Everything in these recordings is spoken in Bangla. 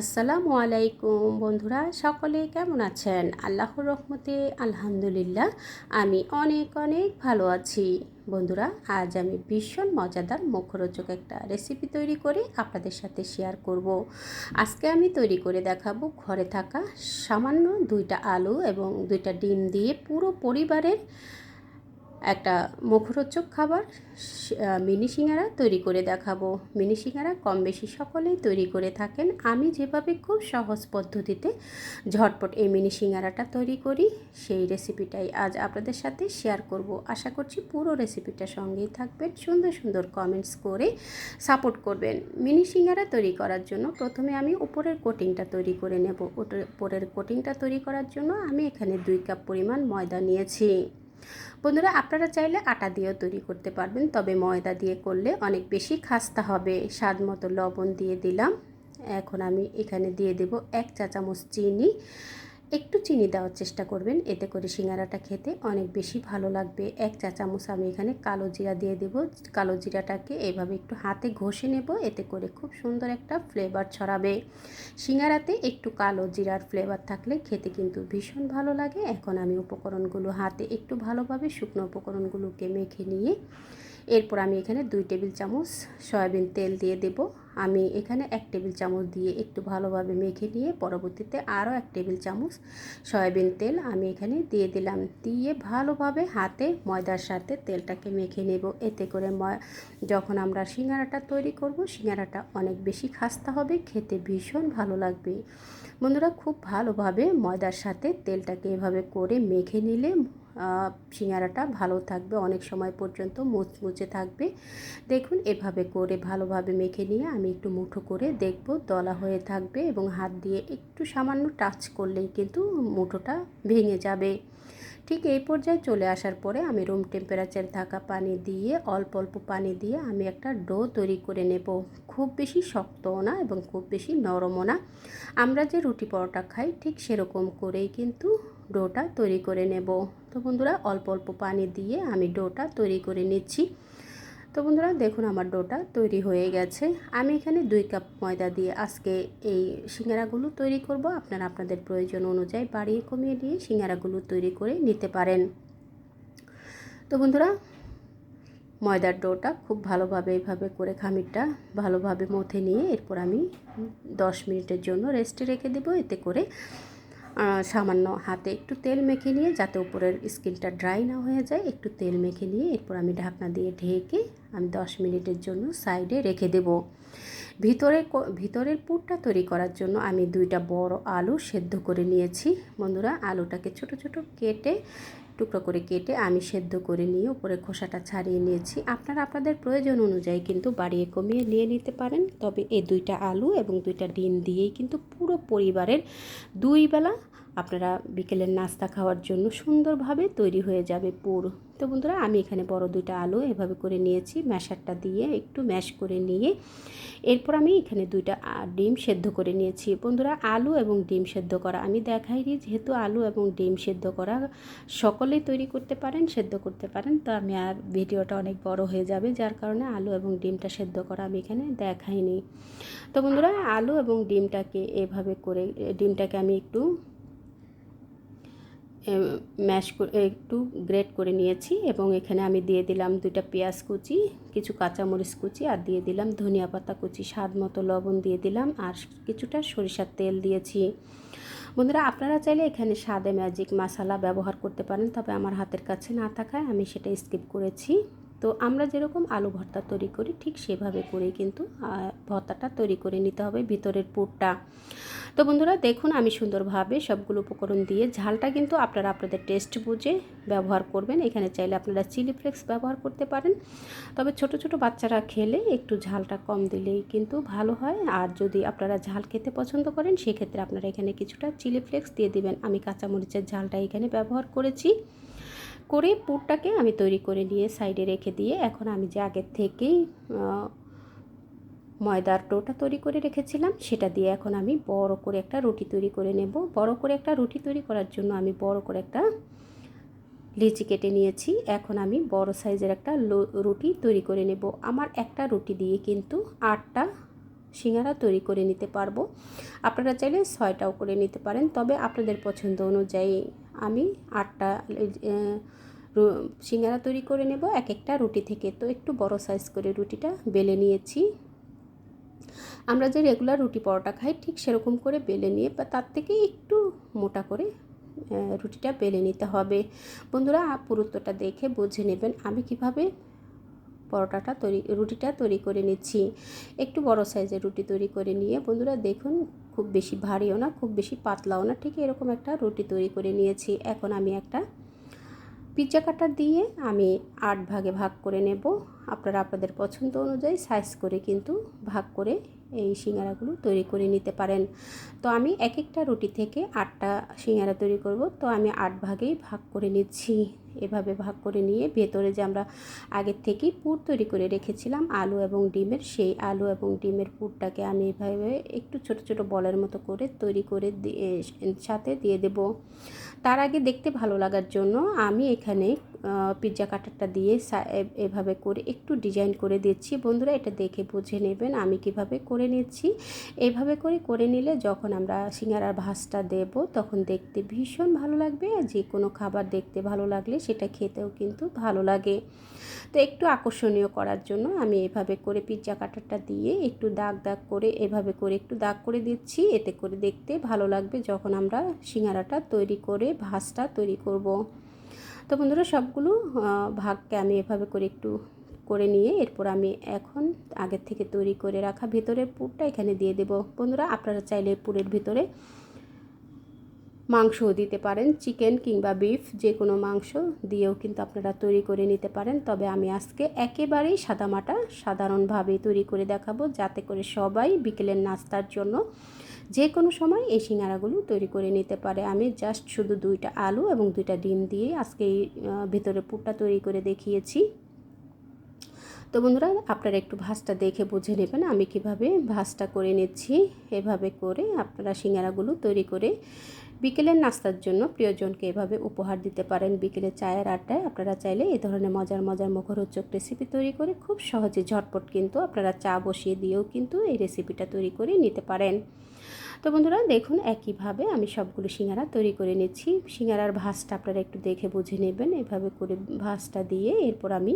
আসসালামু আলাইকুম বন্ধুরা, সকলে কেমন আছেন? আল্লাহর রহমতে আলহামদুলিল্লাহ, আমি অনেক অনেক ভালো আছি। বন্ধুরা, আজ আমি ভীষণ মজাদার মুখরোচক একটা রেসিপি তৈরি করে আপনাদের সাথে শেয়ার করব। আজকে আমি তৈরি করে দেখাবো ঘরে থাকা সামান্য দুইটা আলু এবং দুইটা ডিম দিয়ে পুরো পরিবারের একটা মুখরোচক খাবার মিনি সিঙ্গারা তৈরি করে দেখাবো। মিনি সিঙ্গারা কম বেশি সকলেই তৈরি করে থাকেন। আমি যেভাবে খুব সহজ পদ্ধতিতে ঝটপট এই মিনি সিঙ্গারাটা তৈরি করি, সেই রেসিপিটাই আজ আপনাদের সাথে শেয়ার করব। আশা করছি পুরো রেসিপিটা সঙ্গেই থাকবেন, সুন্দর সুন্দর কমেন্টস করে সাপোর্ট করবেন। মিনি সিঙ্গারা তৈরি করার জন্য প্রথমে আমি উপরের কোটিংটা তৈরি করে নেব। উপরের কোটিংটা তৈরি করার জন্য আমি এখানে দুই কাপ পরিমাণ ময়দা নিয়েছি। বন্ধুরা, আপনারা চাইলে আটা দিয়েও তৈরি করতে পারবেন, তবে ময়দা দিয়ে করলে অনেক বেশি খাস্তা হবে। স্বাদ মতো লবণ দিয়ে দিলাম। এখন আমি এখানে দিয়ে দেব এক চা চামচ চিনি। একটু চিনি দেওয়ার চেষ্টা করবেন, এতে করে সিঙ্গারাটা খেতে অনেক বেশি ভালো লাগবে। এক চা চামচ আমি এখানে কালো জিরা দিয়ে দেব। কালো জিরাটাকে এইভাবে একটু হাতে ঘষে নেব, এতে করে খুব সুন্দর একটা ফ্লেভার ছড়াবে। সিঙ্গারাতে একটু কালো জিরার ফ্লেভার থাকলে খেতে কিন্তু ভীষণ ভালো লাগে। এখন আমি উপকরণগুলো হাতে একটু ভালোভাবে শুকনো উপকরণগুলোকে মেখে নিয়ে, এরপর আমি এখানে দুই টেবিল চামচ সয়াবিন তেল দিয়ে দেব। আমি এখানে এক টেবিল চামচ দিয়ে একটু ভালোভাবে মেখে নিয়ে পরবর্তীতে আরও এক টেবিল চামচ সয়াবিন তেল আমি এখানে দিয়ে দিলাম। দিয়ে ভালোভাবে হাতে ময়দার সাথে তেলটাকে মেখে নেব। এতে করে যখন আমরা সিঙ্গারাটা তৈরি করব, সিঙ্গারাটা অনেক বেশি খাস্তা হবে, খেতে ভীষণ ভালো লাগবে। বন্ধুরা, খুব ভালোভাবে ময়দার সাথে তেলটাকে এভাবে করে মেখে নিলে সিঙ্গারাটা ভালো থাকবে, অনেক সময় পর্যন্ত মুচমুচে থাকবে। দেখুন, এভাবে করে ভালোভাবে মেখে নিয়ে আমি একটু মুঠো করে দেখব, দলা হয়ে থাকবে এবং হাত দিয়ে একটু সামান্য টাচ করলেই কিন্তু মুঠোটা ভেঙে যাবে। ঠিক এই পর্যায়ে চলে আসার পরে আমি রুম টেম্পারেচার থাকা পানি দিয়ে, অল্প অল্প পানি দিয়ে আমি একটা ডো তৈরি করে নেব। খুব বেশি শক্তও না এবং খুব বেশি নরমও না। আমরা যে রুটি পরোটা খাই, ঠিক সেরকম করেই কিন্তু ডোটা তৈরি করে নেব। তো বন্ধুরা, অল্প অল্প পানি দিয়ে আমি ডোটা তৈরি করে নিচ্ছি। তো বন্ধুরা, দেখুন আমার ডোটা তৈরি হয়ে গেছে। আমি এখানে দুই কাপ ময়দা দিয়ে আজকে এই সিঙ্গারাগুলো তৈরি করব। আপনারা আপনাদের প্রয়োজন অনুযায়ী বাড়িয়ে কমিয়ে দিয়ে সিঙ্গারাগুলো তৈরি করে নিতে পারেন। তো বন্ধুরা, ময়দার ডোটা খুব ভালোভাবে এইভাবে করে খামিরটা ভালোভাবে মথে নিয়ে এরপর আমি দশ মিনিটের জন্য রেস্টে রেখে দেবো। এতে করে সামান্য হাতে একটু তেল মেখে নিয়ে যাতে উপরের স্কিনটা ড্রাই না হয়ে যায়, একটু তেল মেখে নিয়ে এরপর আমি ঢাকনা দিয়ে ঢেকে আমি দশ মিনিটের জন্য সাইডে রেখে দেব। ভিতরে ভিতরের পুরটা তৈরি করার জন্য আমি দুইটা বড় আলু সেদ্ধ করে নিয়েছি। বন্ধুরা, আলুটাকে ছোট ছোট কেটে টুকরো করে কেটে আমি সেদ্ধ করে নিয়ে উপরে খোসাটা ছাড়িয়ে নিয়েছি। আপনারা আপনাদের প্রয়োজন অনুযায়ী কিন্তু বাড়িয়ে কমিয়ে নিয়ে নিতে পারেন। তবে এই দুইটা আলু এবং দুইটা ডিম দিয়েই কিন্তু পুরো পরিবারের দুই বেলা আপনারা বিকেলের নাস্তা খাওয়ার জন্য সুন্দরভাবে তৈরি হয়ে যাবে পুর। তো বন্ধুরা, আমি এখানে বড় দুইটা আলু এভাবে করে নিয়েছি, ম্যাশারটা দিয়ে একটু ম্যাশ করে নিয়ে এরপর আমি এখানে দুইটা ডিম সেদ্ধ করে নিয়েছি। বন্ধুরা, আলু এবং ডিম সেদ্ধ করা, আমি দেখাই দেখাইনি যেহেতু আলু এবং ডিম সেদ্ধ করা সকলেই তৈরি করতে পারেন, সেদ্ধ করতে পারেন, তো আমি আর ভিডিওটা অনেক বড় হয়ে যাবে, যার কারণে আলু এবং ডিমটা সেদ্ধ করা আমি এখানে দেখাইনি। তো বন্ধুরা, আলু এবং ডিমটাকে এভাবে করে, ডিমটাকে আমি একটু ম্যাশ করে একটু গ্রেট করে নিয়েছি এবং এখানে আমি দিয়ে দিলাম দুইটা পেঁয়াজ কুচি, কিছু কাঁচামরিচ কুচি আর দিয়ে দিলাম ধনিয়া পাতা কুচি। স্বাদ মতো লবণ দিয়ে দিলাম আর কিছুটা সরিষার তেল দিয়েছি। বন্ধুরা, আপনারা চাইলে এখানে স্বাদে ম্যাজিক মশালা ব্যবহার করতে পারেন, তবে আমার হাতের কাছে না থাকায় আমি সেটা স্কিপ করেছি। তো আমরা যেরকম আলু ভর্তা তৈরি করি, ঠিক সেভাবে করেই কিন্তু ভর্তাটা তৈরি করে নিতে হবে ভিতরের পুরটা। তো বন্ধুরা, দেখুন আমি সুন্দরভাবে সবগুলো উপকরণ দিয়ে ঝালটা কিন্তু আপনারা আপনাদের টেস্ট বুঝে ব্যবহার করবেন। এখানে চাইলে আপনারা চিলি ফ্লেক্স ব্যবহার করতে পারেন। তবে ছোট ছোট বাচ্চারা খেলে একটু ঝালটা কম দিলেই কিন্তু ভালো হয়। আর যদি আপনারা ঝাল খেতে পছন্দ করেন, সেক্ষেত্রে আপনারা এখানে কিছুটা চিলি ফ্লেক্স দিয়ে দিবেন। আমি কাঁচামরিচের ঝালটা এখানে ব্যবহার করেছি। করে পুরটাকে আমি তৈরি করে নিয়ে সাইডে রেখে দিয়ে এখন আমি যে আগের থেকেই ময়দার টোটা তৈরি করে রেখেছিলাম, সেটা দিয়ে এখন আমি বড় করে একটা রুটি তৈরি করে নেব। বড় করে একটা রুটি তৈরি করার জন্য আমি বড় করে একটা লিচি কেটে নিয়েছি। এখন আমি বড় সাইজের একটা রুটি তৈরি করে নেব। আমার একটা রুটি দিয়ে কিন্তু আটটা সিঙ্গারা তৈরি করে নিতে পারব। আপনারা চাইলে ছয়টাও করে নিতে পারেন। তবে আপনাদের পছন্দ অনুযায়ী আমি আটটা সিঙ্গারা তৈরি করে নেব এক একটা রুটি থেকে। তো একটু বড় সাইজ করে রুটিটা বেলে নিয়েছি। আমরা যে রেগুলার রুটি পরোটা খাই, ঠিক সেরকম করে বেলে নিয়ে, বা তার থেকে একটু মোটা করে রুটিটা বেলে নিতে হবে। বন্ধুরা, পুরুত্বটা দেখে বুঝে নেবেন আমি কীভাবে পরোটাটা তৈরি, রুটিটা তৈরি করে নিচ্ছি। একটু বড় সাইজের রুটি তৈরি করে নিয়ে, বন্ধুরা দেখুন খুব বেশি ভারীও না, খুব বেশি পাতলাও না। ঠিক এরকম একটা রুটি তৈরি করে নিয়েছি। এখন আমি একটা পিজ্জা কাটার দিয়ে আমি আট ভাগে ভাগ করে নেব। আপনারা আপনাদের পছন্দ অনুযায়ী সাইজ করে কিন্তু ভাগ করে এই সিঙ্গারাগুলো তৈরি করে নিতে পারেন। তো আমি এক একটা রুটি থেকে আটটা সিঙ্গারা তৈরি করব। তো আমি আট ভাগেই ভাগ করে নিচ্ছি। এভাবে ভাগ করে নিয়ে ভেতরে যে আমরা আগের থেকেই পুর তৈরি করে রেখেছিলাম আলু এবং ডিমের, সেই আলু এবং ডিমের পুরটাকে আমি এভাবে একটু ছোট ছোট বলের মতো করে তৈরি করে সাথে দিয়ে দেব। তার আগে দেখতে ভালো লাগার জন্য আমি এখানে পিৎজা কাটারটা দিয়ে এভাবে করে একটু ডিজাইন করে দিচ্ছি। বন্ধুরা, এটা দেখে বুঝে নেবেন আমি কীভাবে করে নিচ্ছি। এইভাবে করে করে নিলে যখন আমরা সিঙ্গারার ভাসটা দেব, তখন দেখতে ভীষণ ভালো লাগবে। যে কোনো খাবার দেখতে ভালো লাগলে সেটা খেতেও কিন্তু ভালো লাগে। তো একটু আকর্ষণীয় করার জন্য আমি এভাবে করে পিৎজা কাটারটা দিয়ে একটু দাগ দাগ করে, এভাবে করে একটু দাগ করে দিচ্ছি। এতে করে দেখতে ভালো লাগবে যখন আমরা সিঙ্গারাটা তৈরি করে ভাসটা তৈরি করব। তো বন্ধুরা সবগুলো ভাগকে আমি এভাবে করে একটু করে নিয়ে এরপর আমি এখন আগের থেকে তৈরি করে রাখা ভেতরের পুরটা এখানে দিয়ে দেব। বন্ধুরা আপনারা চাইলে পুরের ভিতরে মাংসও দিতে পারেন, চিকেন কিংবা বিফ, যে কোনো মাংস দিয়েও কিন্তু আপনারা তৈরি করে নিতে পারেন। তবে আমি আজকে একেবারেই সাদামাটা সাধারণভাবে তৈরি করে দেখাবো, যাতে করে সবাই বিকেলের নাস্তার জন্য যে কোনো সময় এই সিঙ্গারাগুলো তৈরি করে নিতে পারে। আমি জাস্ট শুধু দুইটা আলু এবং দুইটা ডিম দিয়ে আজকে এই ভেতরে পুরটা তৈরি করে দেখিয়েছি। তো বন্ধুরা, আপনারা একটু ভাজটা দেখে বুঝে নেবেন আমি কীভাবে ভাজটা করে নিচ্ছি। এভাবে করে আপনারা সিঙ্গারাগুলো তৈরি করে বিকেলের নাস্তার জন্য প্রিয়জনকে এভাবে উপহার দিতে পারেন বিকেলে চায়ের আড্ডায়। আপনারা চাইলে এই ধরনের মজার মজার মুখরোচক রেসিপি তৈরি করে খুব সহজে ঝটপট কিন্তু আপনারা চা বসিয়ে দিয়েও কিন্তু এই রেসিপিটা তৈরি করে নিতে পারেন। তো বন্ধুরা, দেখুন একইভাবে আমি সবগুলো সিঙ্গারা তৈরি করে নিচ্ছি। সিঙ্গারার ভাসটা আপনারা একটু দেখে বুঝে নেবেন। এভাবে করে ভাসটা দিয়ে এরপর আমি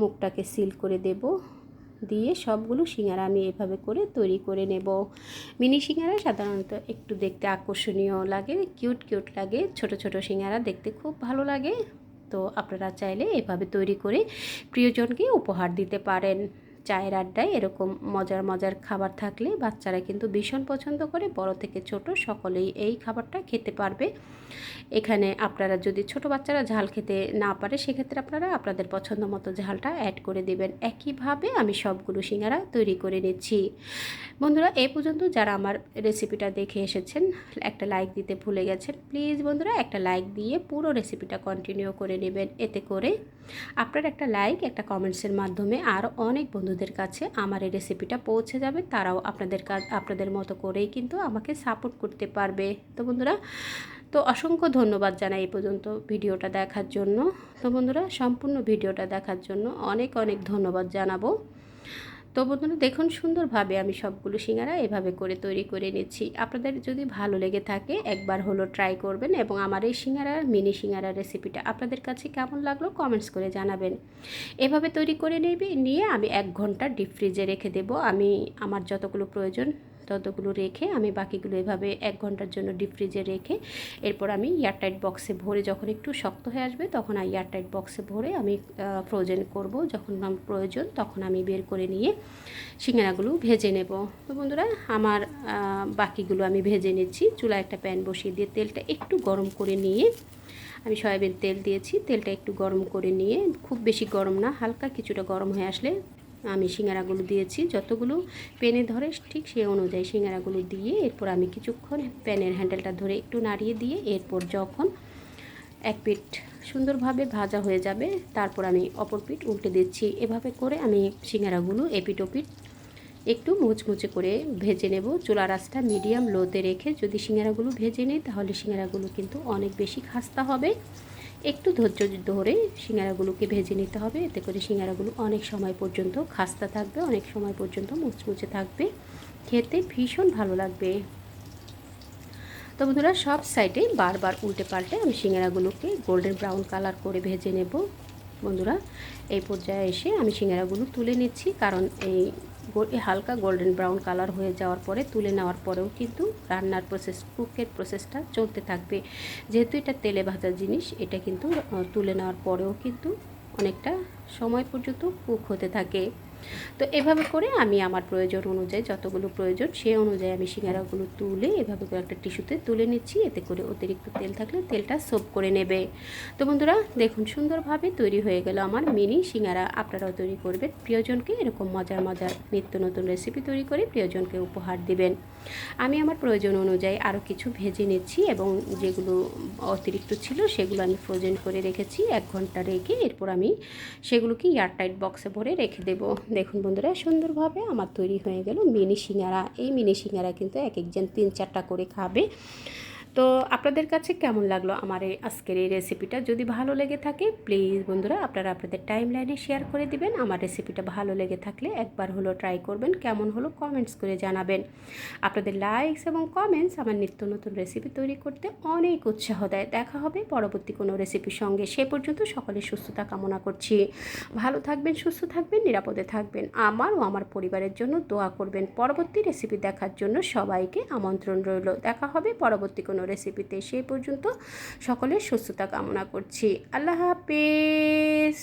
মুখটাকে সিল করে দেব। দিয়ে সবগুলো সিঙ্গারা আমি এভাবে করে তৈরি করে নেব। মিনি সিঙ্গারা সাধারণত একটু দেখতে আকর্ষণীয় লাগে, কিউট কিউট লাগে। ছোট ছোট সিঙ্গারা দেখতে খুব ভালো লাগে। তো আপনারা চাইলে এভাবে তৈরি করে প্রিয়জনকে উপহার দিতে পারেন। চায়ের আড্ডায় এরকম মজার মজার খাবার থাকলে বাচ্চারা কিন্তু ভীষণ পছন্দ করে। বড় থেকে ছোট সকলেই এই খাবারটা খেতে পারবে। এখানে আপনারা যদি ছোট বাচ্চারা ঝাল খেতে না পারে, সেক্ষেত্রে আপনারা আপনাদের পছন্দ মতো ঝালটা অ্যাড করে দেবেন। একইভাবে আমি সবগুলো সিঙ্গারা তৈরি করে নিচ্ছি। বন্ধুরা, এ পর্যন্ত যারা আমার রেসিপিটা দেখে এসেছেন, একটা লাইক দিতে ভুলে গেছেন প্লিজ বন্ধুরা, একটা লাইক দিয়ে পুরো রেসিপিটা কন্টিনিউ করে নেবেন। এতে করে আপনার একটা লাইক একটা কমেন্টসের মাধ্যমে আর অনেক বন্ধুদের কাছে আমার এই রেসিপিটা পৌঁছে যাবে। তারাও আপনাদের কাজ আপনাদের মতো করেই কিন্তু আমাকে সাপোর্ট করতে পারবে। তো বন্ধুরা, তো অসংখ্য ধন্যবাদ জানাই এই পর্যন্ত ভিডিওটা দেখার জন্য। তো বন্ধুরা, সম্পূর্ণ ভিডিওটা দেখার জন্য অনেক অনেক ধন্যবাদ জানাব। তো বন্ধুরা, দেখুন সুন্দরভাবে আমি সবগুলো সিঙ্গারা এভাবে করে তৈরি করে নিচ্ছি। আপনাদের যদি ভালো লেগে থাকে, একবার হলো ট্রাই করবেন এবং আমার এই সিঙ্গারা মিনি সিঙ্গারা রেসিপিটা আপনাদের কাছে কেমন লাগল কমেন্টস করে জানাবেন। এভাবে তৈরি করে নেবে, নিয়ে আমি এক ঘণ্টা ডিপ ফ্রিজে রেখে দেব। আমি, আমার যতগুলো প্রয়োজন ততগুলো রেখে আমি বাকিগুলো এভাবে এক ঘণ্টার জন্য ডিপ ফ্রিজে রেখে এরপর আমি এয়ারটাইট বক্সে ভরে যখন একটু শক্ত হয়ে আসবে তখন আর এয়ারটাইট বক্সে ভরে আমি ফ্রোজেন করব। যখন আমার প্রয়োজন তখন আমি বের করে নিয়ে সিঙ্গারাগুলো ভেজে নেব। তো বন্ধুরা আমার বাকিগুলো আমি ভেজে নিচ্ছি। চুলা একটা প্যান বসিয়ে দিয়ে তেলটা একটু গরম করে নিয়ে আমি সয়াবিন তেল দিয়েছি। তেলটা একটু গরম করে নিয়ে খুব বেশি গরম না, হালকা কিছুটা গরম হয়ে আসলে আমি সিঙ্গারাগুলো দিয়েছি, যতগুলো পেনে ধরে ঠিক সেই অনুযায়ী সিঙ্গারাগুলো দিয়ে এরপর আমি কিছুক্ষণ প্যানের হ্যান্ডেলটা ধরে একটু নাড়িয়ে দিয়ে এরপর যখন এক পিঠ সুন্দরভাবে ভাজা হয়ে যাবে, তারপর আমি অপর পিঠ উল্টে দিচ্ছি। এভাবে করে আমি সিঙ্গারাগুলো এপিট ওপিট একটু মুচমুচে করে ভেজে নেব। চুলা রাসটা মিডিয়াম লোতে রেখে যদি সিঙ্গারাগুলো ভেজে নিই, তাহলে সিঙ্গারাগুলো কিন্তু অনেক বেশি খাস্তা হবে। একটু ধৈর্য ধরে সিঙ্গারাগুলোকে ভেজে নিতে হবে। এতে করে সিঙ্গারাগুলো অনেক সময় পর্যন্ত খাস্তা থাকবে, অনেক সময় পর্যন্ত মুচমুচে থাকবে। খেতে ভীষণ ভালো লাগবে। তো বন্ধুরা, সব সাইডে বারবার উল্টে পাল্টে আমি সিঙ্গারাগুলোকে গোল্ডেন ব্রাউন কালার করে ভেজে নেব। বন্ধুরা, এই পর্যায়ে এসে আমি সিঙ্গারাগুলো তুলে নিচ্ছি, কারণ এই হালকা গোল্ডেন ব্রাউন কালার হয়ে যাওয়ার পরে তুলে নেওয়ার পরেও কিন্তু রান্নার প্রসেস কুকের প্রসেসটা চলতে থাকবে। যেহেতু এটা তেলে ভাজা জিনিস, এটা কিন্তু তুলে নেওয়ার পরেও কিন্তু অনেকটা সময় পর্যন্ত কুক হতে থাকে। তো এভাবে করে আমি আমার প্রয়োজন অনুযায়ী যতগুলো প্রয়োজন, সে অনুযায়ী আমি সিঙ্গারাগুলো তুলে এভাবে করে একটা টিস্যুতে তুলে নিচ্ছি। এতে করে অতিরিক্ত তেল থাকলে তেলটা সোপ করে নেবে। তো বন্ধুরা, দেখুন সুন্দরভাবে তৈরি হয়ে গেল আমার মিনি সিঙ্গারা। আপনারাও তৈরি করবেন। প্রিয়জনকে এরকম মজার মজার নিত্য নতুন রেসিপি তৈরি করে প্রিয়জনকে উপহার দিবেন। আমি আমার প্রয়োজন অনুযায়ী আরও কিছু ভেজে নিচ্ছি এবং যেগুলো অতিরিক্ত ছিল সেগুলো আমি ফ্রোজেন করে রেখেছি। এক ঘণ্টা রেখে এরপর আমি সেগুলোকে এয়ারটাইট বক্সে ভরে রেখে দেবো। দেখুন বন্ধুরা, সুন্দরভাবে আমার তৈরি হয়ে গেল মিনি সিঙ্গারা। এই মিনি শিঙারা কিন্তু এক একজন তিন চারটা করে খাবে। তো আপনাদের কাছে কেমন লাগল আমার এই আজকের এই রেসিপিটা যদি ভালো লেগে থাকে প্লিজ বন্ধুরা আপনারা আপনাদের টাইম লাইনে শেয়ার করে দিবেন। আমার রেসিপিটা ভালো লেগে থাকলে একবার হলো ট্রাই করবেন, কেমন হলো কমেন্টস করে জানাবেন। আপনাদের লাইকস এবং কমেন্টস আমার নিত্য নতুন রেসিপি তৈরি করতে অনেক উৎসাহ দেয়। দেখা হবে পরবর্তী কোনো রেসিপির সঙ্গে। সে পর্যন্ত সকলের সুস্থতা কামনা করছি। ভালো থাকবেন, সুস্থ থাকবেন, নিরাপদে থাকবেন। আমার ও আমার পরিবারের জন্য দোয়া করবেন। পরবর্তী রেসিপি দেখার জন্য সবাইকে আমন্ত্রণ রইল। দেখা হবে পরবর্তী কোনো রেসিপিতে সেই পর্যন্ত সকলের সুস্থতা কামনা করছি। আল্লাহ হাফিজ।